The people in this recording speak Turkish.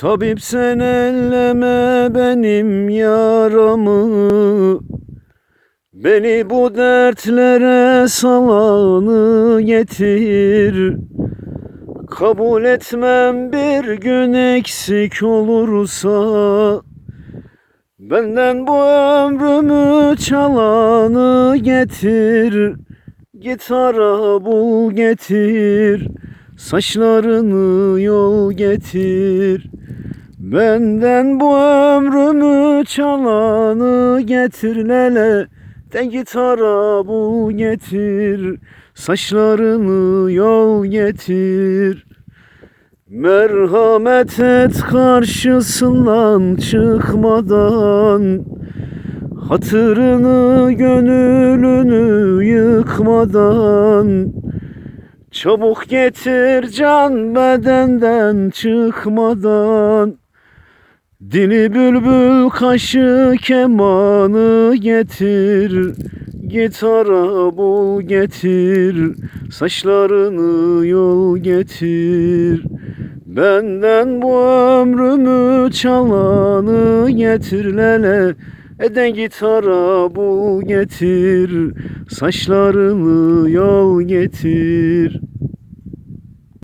Tabip sen elleme benim yaramı. Beni bu dertlere salanı getir. Kabul etmem bir gün eksik olursa. Benden bu ömrümü çalanı getir. Git ara bul getir. Saçlarını yol getir Benden bu ömrümü çalanı getir lele. De git ara bul getir Saçlarını yol getir. Merhamet et karşısından çıkmadan. Hatırını gönlünü yıkmadan. Çabuk getir can bedenden çıkmadan Dili bülbül kaşı kemanı getir Gitara bul getir Saçlarını yol getir. Benden bu ömrümü çalanı getir lele Ede gitara bul getir Saçlarını yol getir